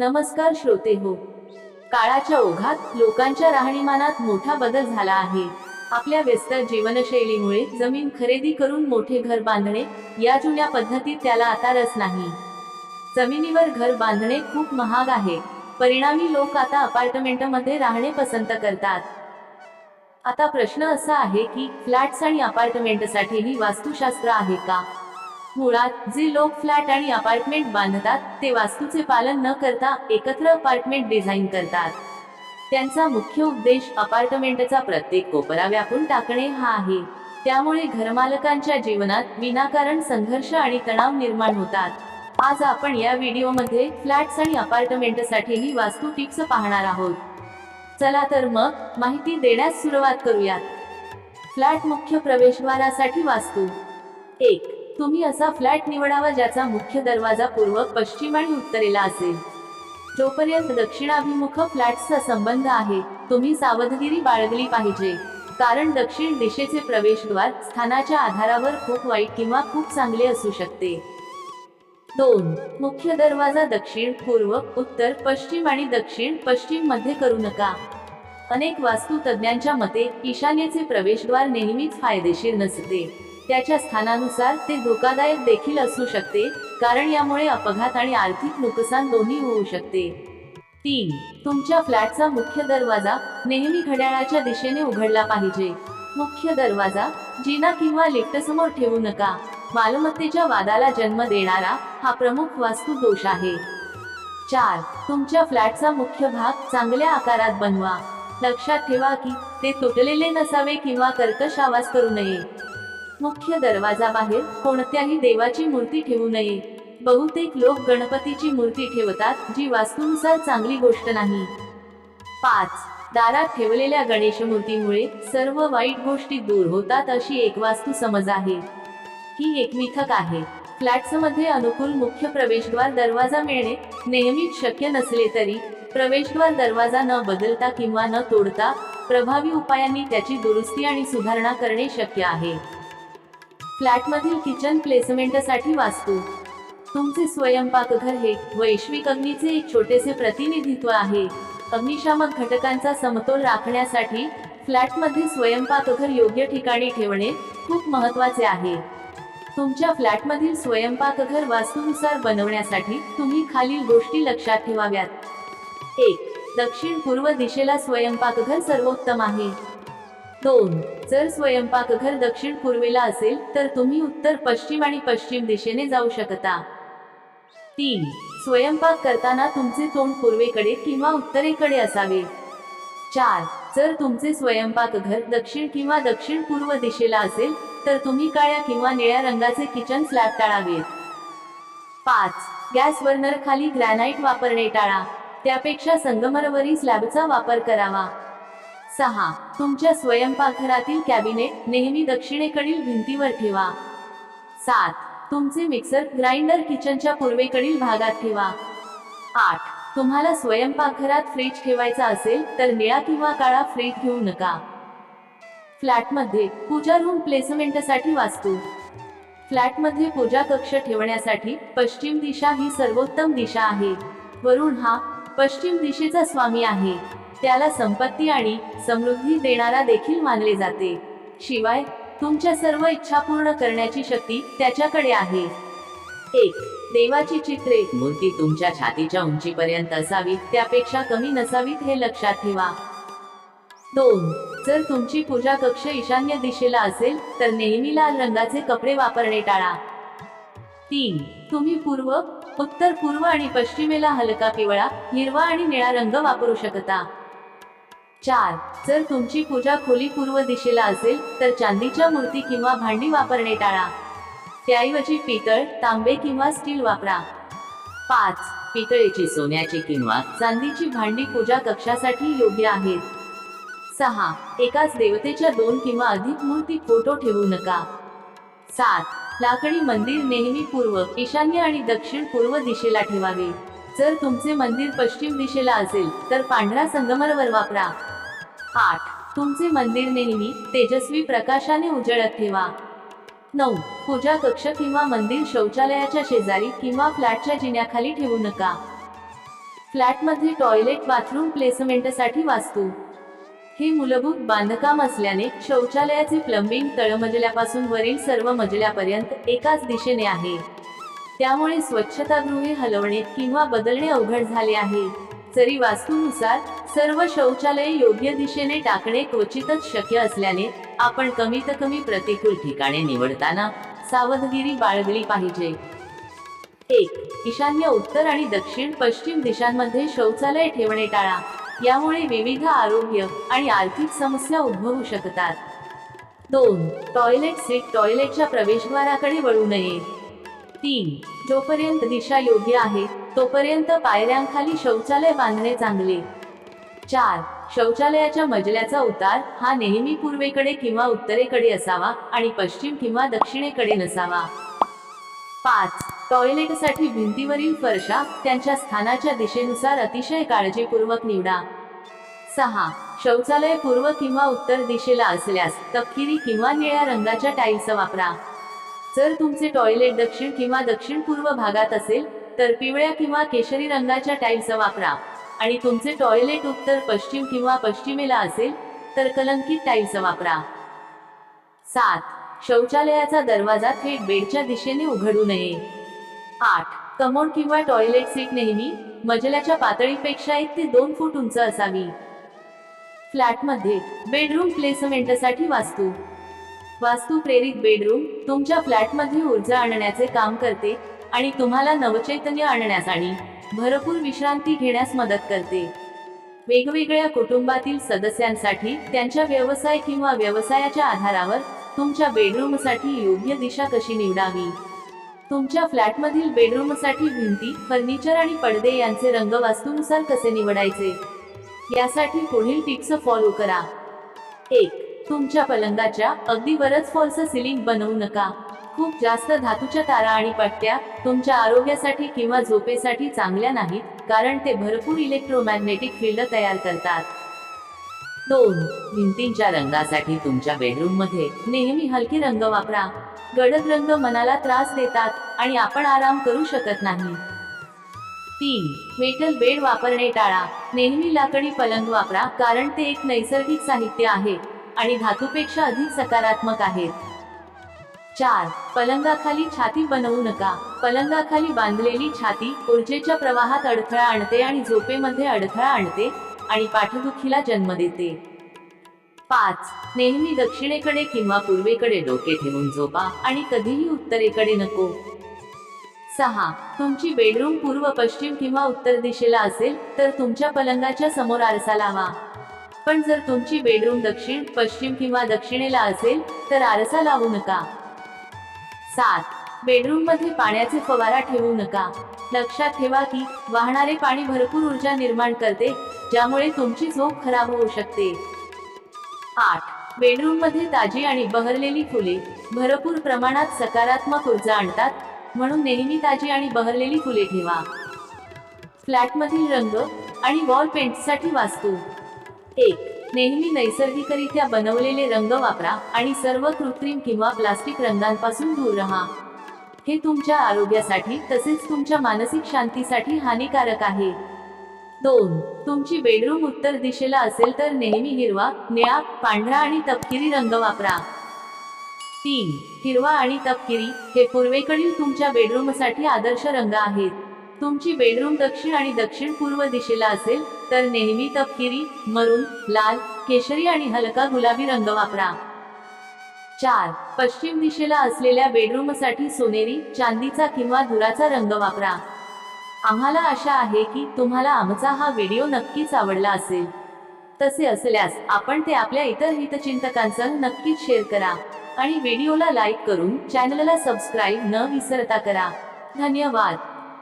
नमस्कार श्रोते हो. काळाच्या ओघात लोकांच्या राहणीमानात मोठा बदल झाला आहे. आपल्या व्यस्त जीवनशैलीमुळे जमीन खरेदी करून मोठे घर बांधणे या जुन्या पद्धतीत त्याला आता रस नाही. जमिनीवर घर बांधणे खूप महाग आहे. परिणामी लोक आता अपार्टमेंटमध्ये राहणे पसंत करतात. आता प्रश्न असा आहे की फ्लॅट्स आणि अपार्टमेंटसाठीही वास्तुशास्त्र आहे का? मुळात जे लोक फ्लॅट आणि अपार्टमेंट बांधतात ते वास्तूचे पालन न करता एकत्र अपार्टमेंट डिझाईन करतात. त्यांचा मुख्य उद्देश अपार्टमेंटचा प्रत्येक कोपरा व्यापून टाकणे हा आहे. त्यामुळे घरमालकांच्या जीवनात विनाकारण संघर्ष आणि तणाव निर्माण होतात. आज आपण या व्हिडिओमध्ये फ्लॅट्स आणि अपार्टमेंटसाठीही वास्तू टिप्स पाहणार आहोत. चला तर मग माहिती देण्यास सुरुवात करूयात. फ्लॅट मुख्य प्रवेशद्वारासाठी वास्तू. एक तुम्ही असा फ्लॅट निवडावा ज्याचा मुख्य दरवाजा पूर्व पश्चिम आणि उत्तरेला असेल. जोपर्यंत दक्षिणाभिमुख फ्लॅट्सचा संबंध आहे तुम्ही सावधगिरी बाळगली पाहिजे. कारण दक्षिण दिशेचे प्रवेशद्वार स्थानाच्या आधारावर खूप वाईट किंवा खूप चांगले असू शकते. दोन. मुख्य दरवाजा दक्षिण पूर्व उत्तर पश्चिम आणि दक्षिण पश्चिममध्ये करू नका. अनेक वास्तुतज्ञांच्या मते ईशान्येचे प्रवेशद्वार नेहमीच फायदेशीर नसते. त्याच्या स्थानानुसार ते धोकादायक देखील असू शकते कारण यामुळे अपघात आणि आर्थिक नुकसान दोन्ही होऊ शकते. तीन तुमच्या फ्लॅटचा मुख्य दरवाजा नेहमी घड्याळाच्या दिशेने उघडला पाहिजे. मुख्य दरवाजा जिना किंवा लिफ्ट समोर ठेवू नका. मालमत्तेच्या वादाला जन्म देणारा हा प्रमुख वास्तू दोष आहे. चार तुमच्या फ्लॅटचा मुख्य भाग चांगल्या आकारात बनवा. लक्षात ठेवा की ते तुटलेले नसावे किंवा कर्कश आवाज करू नये. मुख्य दरवाजाबाहेर कोणत्याही देवाची मूर्ती ठेवू नये. बहुतेक लोक गणपतीची मूर्ती ठेवतात जी वास्तूनुसार चांगली गोष्ट नाही. पाच. दारात ठेवलेल्या गणेश मूर्तीमुळे सर्व वाईट गोष्टी दूर होतात अशी एक वास्तू समज आहे. ही एक मिथक आहे. फ्लॅट्समध्ये अनुकूल मुख्य प्रवेशद्वार दरवाजा मिळणे नेहमीच शक्य नसले तरी प्रवेशद्वार दरवाजा न बदलता किंवा न तोडता प्रभावी उपायांनी त्याची दुरुस्ती आणि सुधारणा करणे शक्य आहे. फ्लॅटमधील किचन प्लेसमेंटसाठी वास्तू. तुमचे स्वयंपाकघर हे वैश्विक अग्नीचे एक छोटेसे प्रतिनिधित्व आहे. अग्निशामक घटकांचा समतोल राखण्यासाठी फ्लॅटमध्ये स्वयंपाकघर योग्य ठिकाणी ठेवणे खूप महत्त्वाचे आहे. तुमच्या फ्लॅटमधील स्वयंपाकघर वास्तूनुसार बनवण्यासाठी तुम्ही खालील गोष्टी लक्षात ठेवाव्यात. एक दक्षिण पूर्व दिशेला स्वयंपाकघर सर्वोत्तम आहे. दोन जर स्वयंपाकघर दक्षिण पूर्वेला असेल तर तुम्ही उत्तर पश्चिम आणि पश्चिम दिशेने जाऊ शकता. तीन. स्वयंपाक करताना तुमचे तोंड पूर्वेकडे किंवा उत्तरेकडे असावे. चार. जर तुमचे स्वयंपाकघर दक्षिण किंवा दक्षिण पूर्व दिशेला असेल तर तुम्ही काळ्या किंवा निळ्या रंगाचे किचन स्लॅब टाळावेत पाच. गॅस बर्नर खाली ग्रॅनाइट वापरणे टाळा. त्यापेक्षा संगमरवरी स्लॅबचा वापर करावा. सहा. तुमच्या स्वयंपाकघरातील कॅबिनेट नेहमी दक्षिणेकडील भिंतीवर ठेवा. सात. तुमचे मिक्सर ग्राइंडर किचनच्या पूर्वेकडील भागात ठेवा. आठ. तुम्हाला स्वयंपाकघरात फ्रीज ठेवायचा असेल तर निळा किंवा काळा फ्रीज घेऊ नका. फ्लॅटमध्ये पूजा रूम प्लेसमेंटसाठी वास्तू. फ्लॅटमध्ये पूजा कक्ष ठेवण्यासाठी पश्चिम दिशा ही सर्वोत्तम दिशा आहे. वरुण हा पश्चिम दिशेचा स्वामी आहे. त्याला संपत्ती आणि समृद्धी देणारा देखील मानले जाते. शिवाय तुमच्या सर्व इच्छा पूर्ण करण्याची शक्ती त्याच्याकडे आहे. एक देवाची चित्रे. मूर्ती तुमच्या छातीच्या उंचीपर्यंत असावी त्यापेक्षा कमी नसावीत हे लक्षात ठेवा. दोन जर तुमची पूजा कक्ष ईशान्य दिशेला असेल तर नेहमी लाल रंगाचे कपडे वापरणे टाळा. तीन तुम्ही पूर्व उत्तर पूर्व आणि पश्चिमेला हलका पिवळा हिरवा आणि निळा रंग वापरू शकता. चार. जर तुमची पूजा खोली पूर्व दिशेला असेल तर चांदीच्या मूर्ती किंवा भांडी वापरणे टाळा. त्याऐवजी पितळ तांबे किंवा स्टील वापरा. पाच. पितळेची सोन्याची किंवा चांदीची भांडी पूजा कक्षासाठी योग्य आहेत. सहा. एकाच देवतेच्या दोन किंवा अधिक मूर्ती फोटो ठेवू नका. सात. लाकडी मंदिर नेहमी पूर्व ईशान्य आणि दक्षिण पूर्व दिशेला ठेवावे. जर तुमचे मंदिर पश्चिम दिशेला असेल तर पांढरा संगमरवर वापरा. आठ. तुमचे मंदिर नेहमी तेजस्वी प्रकाशाने उजळत ठेवा. नऊ. पूजा कक्ष किंवा मंदिर शौचालयाच्या शेजारी किंवा फ्लॅटच्या जिन्याखाली ठेवू नका. फ्लॅटमध्ये टॉयलेट बाथरूम प्लेसमेंटसाठी वास्तू. हे मूलभूत बांधकाम असल्याने शौचालयाचे प्लंबिंग तळमजल्यापासून वरील सर्व मजल्यापर्यंत एकाच दिशेने आहे. त्यामुळे स्वच्छतागृहे हलवणे किंवा बदलणे अवघड झाले आहे. जरी वास्तूनुसार सर्व शौचालये योग्य दिशेने टाकणे क्वचितच शक्य असल्याने आपण कमीत कमी प्रतिकूल ठिकाणे निवडताना सावधगिरी बाळगली पाहिजे. एक ईशान्य उत्तर आणि दक्षिण पश्चिम दिशांमध्ये शौचालय ठेवणे टाळा. यामुळे विविध आरोग्य आणि आर्थिक समस्या उद्भवू शकतात. दोन टॉयलेट सीट टॉयलेटच्या प्रवेशद्वाराकडे वळू नये. तीन. जोपर्यंत दिशा योग्य आहे तोपर्यंत पायऱ्यांखाली शौचालय बांधणे चांगले. चार. शौचालयाच्या मजल्याचा उतार हा नेहमी पूर्वेकडे किंवा उत्तरेकडे असावा आणि पश्चिम किंवा दक्षिणेकडे नसावा. पाच. टॉयलेटसाठी भिंतीवरील फरशा त्यांच्या स्थानाच्या दिशेनुसार अतिशय काळजीपूर्वक निवडा. सहा. शौचालय पूर्व किंवा उत्तर दिशेला असल्यास तपकिरी किंवा निळ्या रंगाच्या टाईल्स वापरा. जर तुमचे टॉयलेट दक्षिण किंवा दक्षिण पूर्व भागात असेल तर पिवळ्या किंवा केशरी रंगाच्या टाईल्स वापरा. आणि तुमचे टॉयलेट उत्तर पश्चिम किंवा पश्चिमेला असेल तर कलंकित टाईल्स वापरा. सात. शौचालयाचा दरवाजा थेट बेडच्या दिशेने उघडू नये. आठ. कमोड किंवा टॉयलेट सीट नेहमी मजल्याच्या पातळीपेक्षा एक ते दोन फूट उंच असावी. फ्लॅटमध्ये बेडरूम प्लेसमेंटसाठी वास्तू. वास्तू प्रेरित बेडरूम तुमच्या फ्लॅटमध्ये ऊर्जा आणण्याचे काम करते आणि तुम्हाला नवचैतन्य आणण्यास आणि भरपूर विश्रांती घेण्यास मदत करते. वेगवेगळ्या कुटुंबातील सदस्यांसाठी त्यांच्या व्यवसाय किंवा व्यवसायाच्या आधारावर तुमच्या बेडरूमसाठी योग्य दिशा कशी निवडावी? तुमच्या फ्लॅटमधील बेडरूमसाठी भिंती फर्निचर आणि पडदे यांचे रंग वास्तूनुसार कसे निवडायचे? यासाठी पुढील टिप्स फॉलो करा. एक तुमच्या पलंगाच्या अगदी बरंच फॉल्स सिलिंग बनवू नका. खूप जास्त धातूच्या तारा आणि पट्ट्या तुमच्या आरोग्यासाठी किंवा झोपेसाठी चांगल्या नाहीत कारण ते भरपूर इलेक्ट्रोमॅग्नेटिक फील्ड तयार करतात. दोन भिंतींच्या रंगासाठी तुमच्या बेडरूममध्ये नेहमी हलके रंग वापरा. गडद रंग मनाला त्रास देतात आणि आपण आराम करू शकत नाही. तीन मेटल बेड वापरणे टाळा. नेहमी लाकडी पलंग वापरा कारण ते एक नैसर्गिक साहित्य आहे. आणि धातूपेक्षा अधिक सकारात्मक आहेत. चार पलंगाखाली छाती बनवू नका. पलंगाखाली बांधलेली छाती ऊर्जेच्या प्रवाहात अडथळा आणते आणि झोपेमध्ये अडथळा आणते आणि पाठदुखीला जन्म देते. पाच नेहमी दक्षिणेकडे किंवा पूर्वेकडे डोके ठेवून झोपा आणि कधीही उत्तरेकडे नको. सहा तुमची बेडरूम पूर्व पश्चिम किंवा उत्तर दिशेला असेल तर तुमच्या पलंगाच्या समोर आरसा लावा. पण जर तुमची बेडरूम दक्षिण पश्चिम किंवा दक्षिणेला असेल तर आरसा लावू नका. सात. बेडरूममध्ये पाण्याचे फवारा ठेवू नका. लक्षात ठेवा की वाहणारे पाणी भरपूर ऊर्जा निर्माण करते ज्यामुळे तुमची झोप खराब होऊ शकते. आठ. बेडरूममध्ये ताजी आणि बहरलेली फुले भरपूर प्रमाणात सकारात्मक ऊर्जा आणतात म्हणून नेहमी ताजी आणि बहरलेली फुले ठेवा. फ्लॅटमधील रंग आणि वॉल पेंटसाठी वास्तू. एक. नेहमी नैसर्गिकरित्या बनवलेले रंग वापरा आणि सर्व कृत्रिम किंवा प्लास्टिक रंगांपासून दूर राहा. हे तुमच्या आरोग्यासाठी तसेच तुमच्या मानसिक शांतीसाठी हानिकारक आहे. दोन. तुमची बेडरूम उत्तर दिशेला असेल तर नेहमी हिरवा निळा पांढरा आणि तपकिरी रंग वापरा. तीन. हिरवा आणि तपकिरी हे पूर्वेकडील तुमच्या बेडरूमसाठी आदर्श रंग आहेत. तुमची बेडरूम दक्षिण आणि दक्षिण पूर्व दिशेला असेल तर नेहमी तपकिरी मरून लाल केशरी आणि हलका गुलाबी रंग वापरा. चार. पश्चिम दिशेला असलेल्या बेडरूमसाठी सोनेरी चांदीचा किंवा धुराचा रंग वापरा. आम्हाला आशा आहे की तुम्हाला आमचा हा व्हिडिओ नक्कीच आवडला असेल. तसे असल्यास आपण ते आपल्या इतर हितचिंतकांसह नक्कीच शेअर करा. आणि व्हिडिओला लाईक करून चॅनलला सबस्क्राईब न विसरता करा. धन्यवाद.